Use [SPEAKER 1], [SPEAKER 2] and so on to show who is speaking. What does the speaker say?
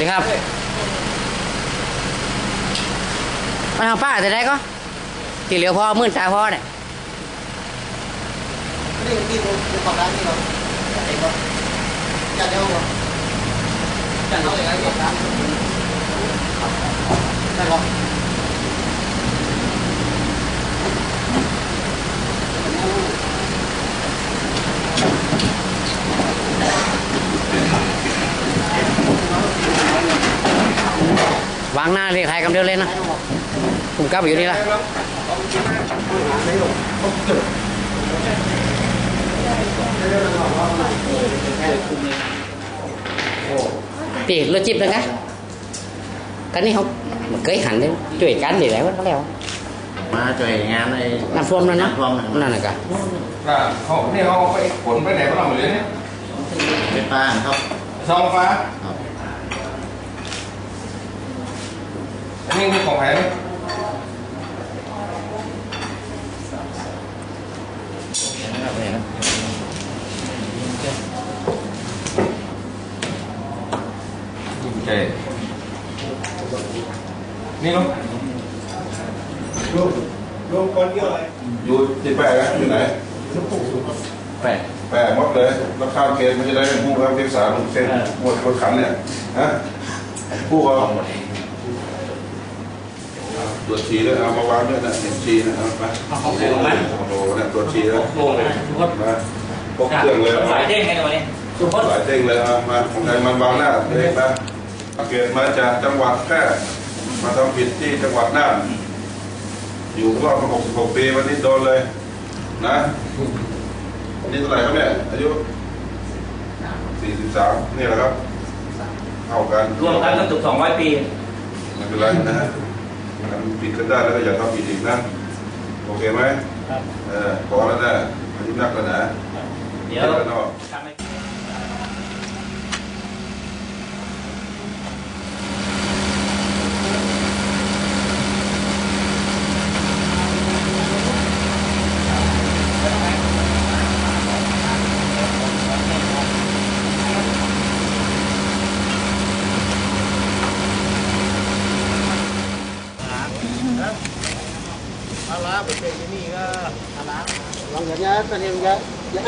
[SPEAKER 1] ดีครับมาทางป้าแต่ได้ก็ที่เหลือพ่อมื่นตาพ่อเนี่ย
[SPEAKER 2] นี่ที่ผมของร้านนี่เราจัดเองก็จัดเดียวก็จัดเอาอย่างไรก็ร้าน
[SPEAKER 1] วางหน้าเรียกใครกำเดียวเลยนะผมกลับอยู่นี่ละตีรถจิ๊บเลยนะกันนี่เขาเคยหันเลยช่วยกันดีแล้วก็แล้ว
[SPEAKER 3] มาช่วยงานใน
[SPEAKER 1] น้ำท่วมแล้วนะ
[SPEAKER 3] น้ำท่วม
[SPEAKER 1] นั่นน่ะกะ
[SPEAKER 4] อ่าเขาเนี่ยเขาไปขนไปไหนบ้างหมดเลยเนี่ย
[SPEAKER 3] เป็นป้าครับ
[SPEAKER 4] ซองฟ้า
[SPEAKER 3] ครับ
[SPEAKER 4] อั นนี้คือของใครเนี่ยโอเคนี่ลูก
[SPEAKER 5] รวมรวมคนเยอะเลย
[SPEAKER 6] อยู่ที่แปะนะอยู่ไหน
[SPEAKER 4] แปด
[SPEAKER 6] แปะหมดเลยแล้วข้ามเกณฑ์มันจะได้ผู้ข้ามเกณฑ์สามเส้นหมดคนขันเนี่ยฮะผู้ก็ ตรวจฉี่ด้วยเอามาวางด้วยนะเห็นฉี่นะเอาไปโอ้โหเนี่ยตรวจฉี่แล้วมาพกเครื่องเลย
[SPEAKER 7] สายเด้งไงวันนี้สุพจน์
[SPEAKER 6] หลายเด้งเลยเอามาของใครมันวางหน้าเลยนะเกิดมาจากจังหวัดแพร่มาทำผิดที่จังหวัดน่านอยู่รอบมา66 ปีวันนี้โดนเลย นะนี่เท่าไหร่ครับเนี่ยอายุ 43 นี่แหละครับเท่ากัน
[SPEAKER 7] รวมกันก็เกือบ200 ปี
[SPEAKER 6] ไม่เป็นไรนะฮะ ทำผิดกันได้แล้วก็อย่าทำผิดอีกนะโอเคไหมเออพอแล้วนะอายุนักแล้วนะ
[SPEAKER 7] เดี๋ยว
[SPEAKER 6] แล้วนอก
[SPEAKER 7] ทำให้
[SPEAKER 2] เอาละเป็นที่นี่ก็เอาละลองอย่างนี้ตอนนี้จะจะใ